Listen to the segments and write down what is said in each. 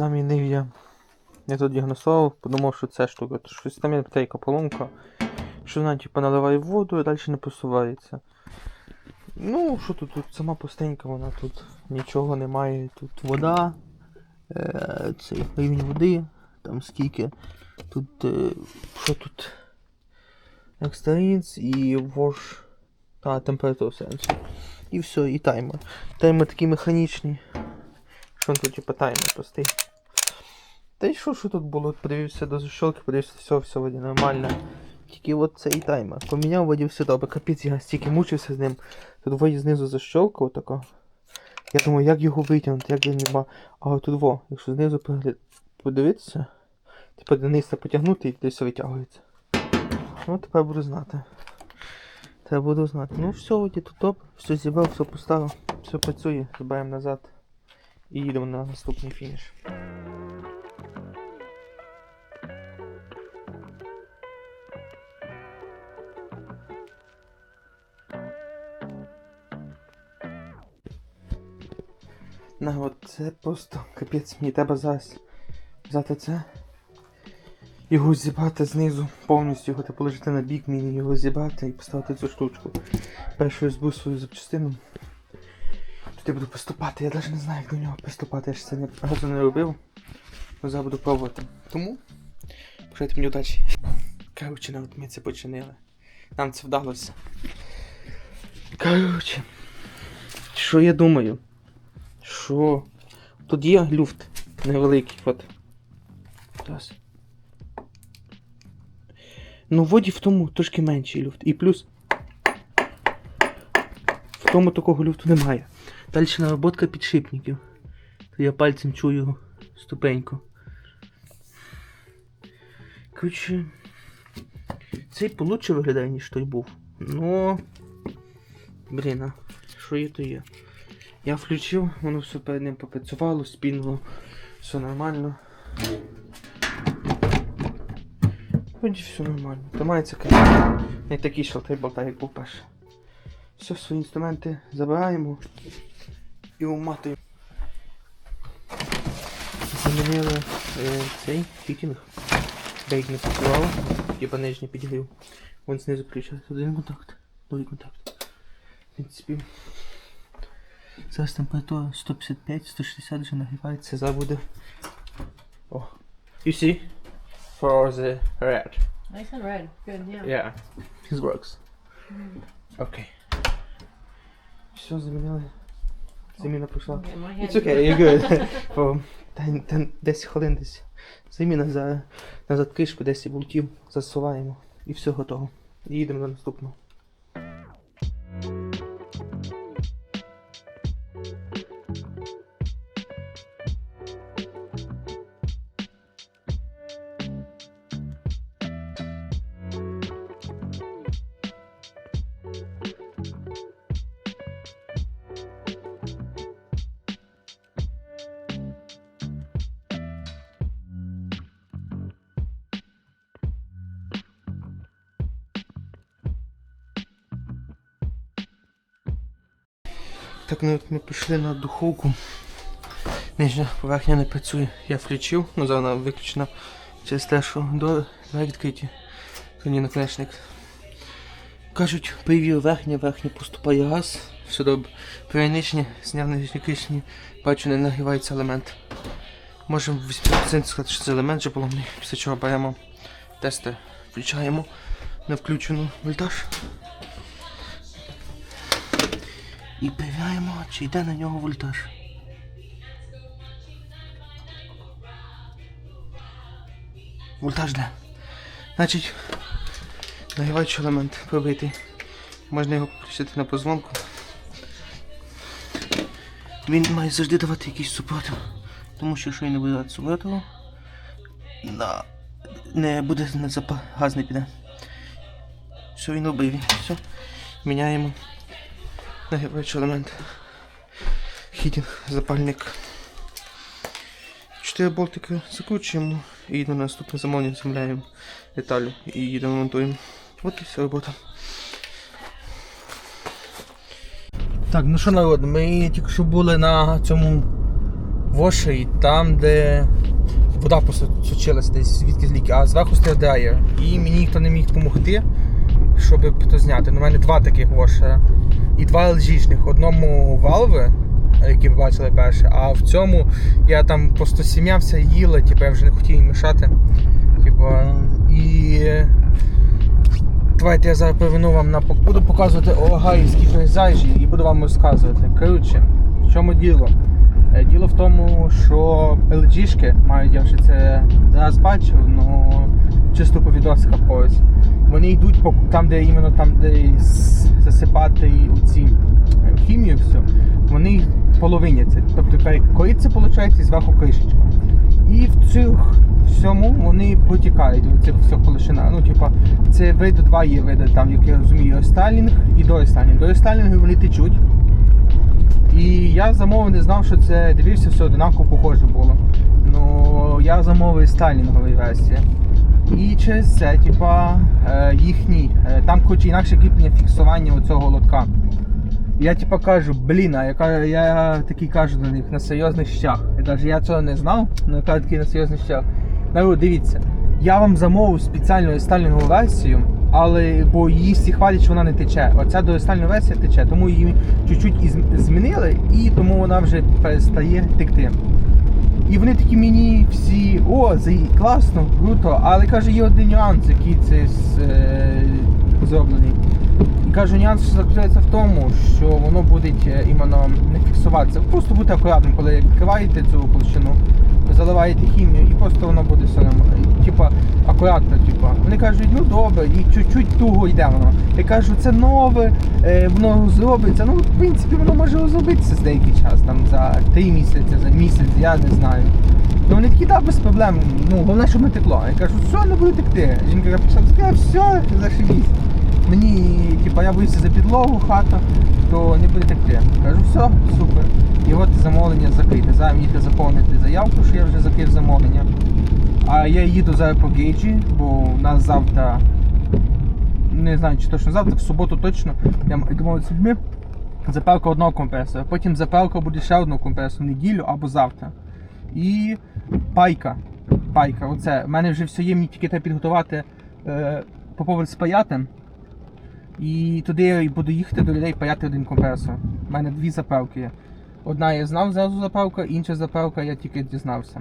замінив я. Я тут діагностував, подумав, що це штука. То щось там є така поломка. Що вона типу наливає воду і далі не посувається. Ну, що тут, тут сама пустенька, вона тут нічого немає. Тут вода. Е, цей рівень води. Там скільки. Тут. Е, що тут? Екстрінс і вош. Та, температура сенсу. І все, і таймер. Таймер такий механічний. Що він тут типу таймер простий. Та й що, що тут було? Подивився до защолки, подивився, все, все вроді нормально. Тільки от цей таймер. Поміняв воді все добре. Капець, я стільки мучився з ним. Тут воді знизу защолка отако. Я думаю, як його витягнути, як він нема. А тут во, якщо знизу погляд... подивитися, типу донизу потягнути і десь витягується. Ну тепер буду знати. Треба буду знати. Ну все, воді тут топ, все зібрав, все поставив, все працює, збираємо назад і їдемо на наступний фініш. На от це просто капець, мені треба зараз взяти це. Його зібрати знизу, повністю його та положити на бік, мені його зібрати і поставити цю штучку. Першу я збив свою запчастину. Тут я буду приступати, я навіть не знаю, як до нього приступати, я ж це не, разу не робив. Але зараз буду пробувати. Тому бажайте мені удачі. Коротше, навіть ми це починили. Нам це вдалося. Коротше. Що я думаю? Що? Тут є люфт невеликий, от. Зараз. Ну, в воді в тому трошки менший люфт. І плюс. В тому такого люфту немає. Далі наработка підшипників. То я пальцем чую ступеньку. Коротше. Цей получше виглядає, ніж той був. Ну. Блін, а що є, то є. Я включив, воно все перед ним попрацювало, спінило, все нормально. Вроді все нормально. Тримається камера. Не такий шалтай болтай, як був перший. Все, свої інструменти забираємо і уматуємо. Замінили е, цей фітінг. Бейк не працювало, типа нижній підігрів. Вон знизу включається один контакт, другий контакт. В принципі. Зараз температура 155-160 вже нагрівається, зараз буде. О. You see? For the red. Nice and red. Good, yeah. Yeah. This works. Окей. Все, замінили. Заміна пройшла. Okay. It's okay, you're good. For 10, 10, 10 хвилин десь. Заміна за, на заткишку 10 болтів засуваємо. І все готово. І їдемо до наступного. Так, ну от ми пішли на духовку. Нижня поверхня не працює. Я включив, ну зараз вона виключена через те, що до відкриті. Тоді наконечник. Кажуть, привів верхня, верхня поступає газ. Все добре. Періонічні, зняв нижні кишні, бачу, не нагрівається елемент. Можемо 80% сказати, що це елемент же поломний. Після чого беремо тестер, включаємо на включену вольтаж. І перевіряємо, чи йде на нього вольтаж. Вольтаж де. Значить, нагріваючий елемент пробитий. Можна його включити на позвонку. Він має завжди давати якийсь супротив. Тому що якщо він не буде давати супротиву, на... не буде не запа... газ не піде. Все, він убив. Все. Міняємо нагріваючий елемент. Хітінг, запальник. Чотири болтики закручуємо і на наступне замовлення замовляємо деталі і їдемо монтуємо. От і вся робота. Так, ну що народ, ми тільки що були на цьому воші, там, де вода просто сочилася десь звідки з ліки, а зверху стояв. І мені ніхто не міг допомогти, щоб то зняти. У мене два таких вошера і два LG-шних. Одному валви, які ви бачили перше, а в цьому я там просто сім'явся, їла, типу, я вже не хотів їм мішати. Типу, і давайте я зараз привену вам на буду показувати Огаївські пейзажі і буду вам розказувати. Коротше, в чому діло? Е, Діло в тому, що LG-шки мають, я вже це зараз бачив, ну чисто по відосиках ось. Вони йдуть по там, де іменно там, де засипати ці е, хімію всю, вони половиняться. Тобто кориця виходить зверху кришечка. І в цих всьому вони протікають у цих всіх полишина. Ну, типа, це види два є види, там, як я розумію, рестайлінг і дорестайлінг. До рестайлінгу вони течуть. І я замовив, не знав, що це дивився, все одинаково похоже було. Ну, я замовив стайлінгові версії. І через це, типа, е, їхній, е, там хоч інакше кріплення фіксування оцього лотка. Я типа кажу, блін, а я, я такий кажу до них на серйозних щах. Я кажу, я цього не знав, але я кажу такий на серйозних щах. Народ, дивіться, я вам замовив спеціальну сталінгову версію, але бо її всі хвалять, що вона не тече. Оця до доестальна версія тече, тому її чуть-чуть змінили і тому вона вже перестає текти. І вони такі мені всі, о, класно, круто, але каже, є один нюанс, який це е, зроблений. І каже, нюанс заключається в тому, що воно буде е, іменно не фіксуватися. Просто будьте акуратним, коли відкриваєте цю площину, заливаєте хімію і просто воно буде все нормально. Типа, акуратно, типа. Вони кажуть, ну добре, і чуть-чуть туго йде воно. Я кажу, це нове, е, воно зробиться. Ну, в принципі, воно може зробитися з деякий час, там за три місяці, за місяць, я не знаю. Ну вони такі, да, без проблем. Ну, головне, щоб не текло. Я кажу, все, не буде текти. Жінка пішла, сказала, все, зашибісь. Мені, типа, я боюся за підлогу хату, то не буде текти. Кажу, все, супер. І от замовлення закрите. Зараз мені заповнити заявку, що я вже закрив замовлення. А я їду зараз по гейджі, бо у нас завтра, не знаю, чи точно завтра, в суботу точно, я домовився з людьми. Запалка одного компресора. Потім запалка буде ще одного компресора в неділю або завтра. І пайка. Пайка, оце. У мене вже все є, мені тільки треба підготувати е, поповер спаяти. І туди я буду їхати до людей паяти один компресор. У мене дві запалки є. Одна я знав зразу запалка, інша запалка я тільки дізнався.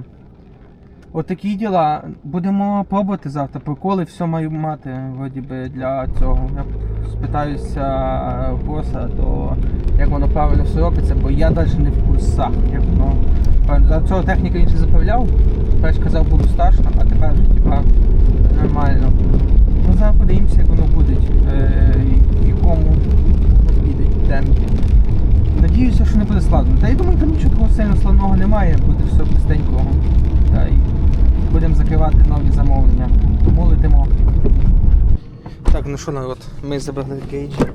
От діла. Будемо пробувати завтра. Приколи все маю мати вроді би, для цього. Я спитаюся боса, то як воно правильно все робиться, бо я навіть не в курсах. Як воно правильно. Цього техніка він ще заправляв. Перш казав, було страшно, а тепер типа нормально. Ну зараз подивимося, як воно буде, е, якому воно піде темпі. Надіюся, що не буде складно. Та я думаю, там нічого сильно складного немає, буде все простенького. Та й будемо закривати нові замовлення. Тому летимо. Так, ну що народ, ми забрали гейджі.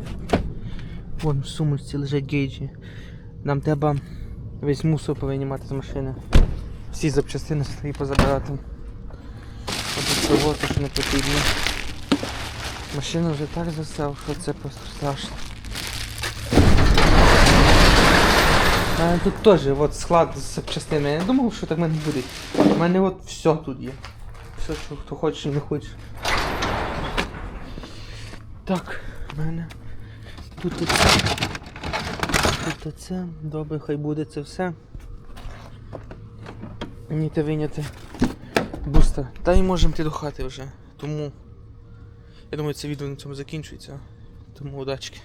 Вон в сумочці лежать гейджі. Нам треба весь мусор повинімати з машини. Всі запчастини старі позабирати. От цього, що не потрібно. Машина вже так засав, що це просто страшно. А тут теж от склад з запчастинами. Я не думав, що так в мене буде. У мене от все тут є. Все, що хто хоче, не хоче. Так, в мене тут оце. Тут оце. Добре, хай буде це все. Мені те виняти бустер. Та й можемо йти до хати вже. Тому. Я думаю, це відео на цьому закінчується. Тому удачки.